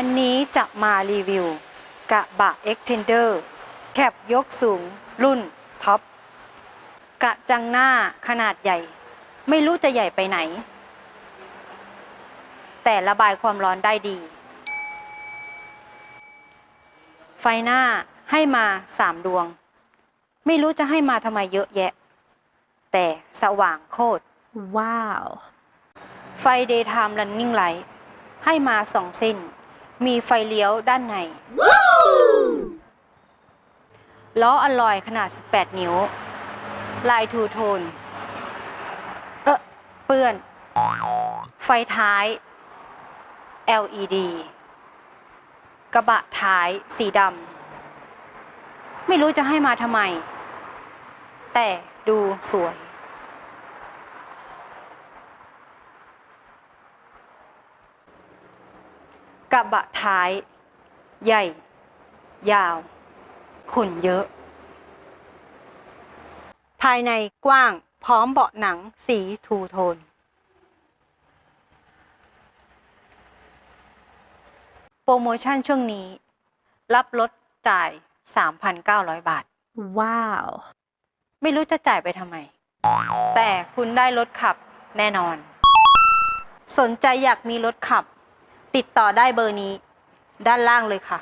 วันนี้จะมารีวิว กระบะ Extender แคบยกสูง รุ่นท็อปกระจังหน้าขนาดใหญ่ ไม่รู้จะใหญ่ไปไหน แต่ระบายความร้อนได้ดี ไฟหน้าให้มาสามดวง ไม่รู้จะให้มาทำไมเยอะแยะ แต่สว่างโคตร Wow. ไฟ Daytime Running Light ให้มาสองเส้น มีไฟเลี้ยวด้านใน ล้ออลลอยขนาด 18 นิ้ว ลายทูโทน เออเปื้อน ไฟท้าย LED กระบะท้ายสีดำ ไม่รู้จะให้มาทำไม แต่ดูสวย กระบะท้าย ใหญ่ ยาวขนเยอะ ภายในกว้างพร้อมเบาะหนังสีทูโทน โปรโมชั่นช่วงนี้ รับลดจ่าย 3,900 บาท Wow. ไม่รู้จะจ่ายไปทำไม แต่คุณได้รถขับแน่นอน สนใจอยากมีรถขับ ติดต่อได้เบอร์นี้ด้านล่างเลยค่ะ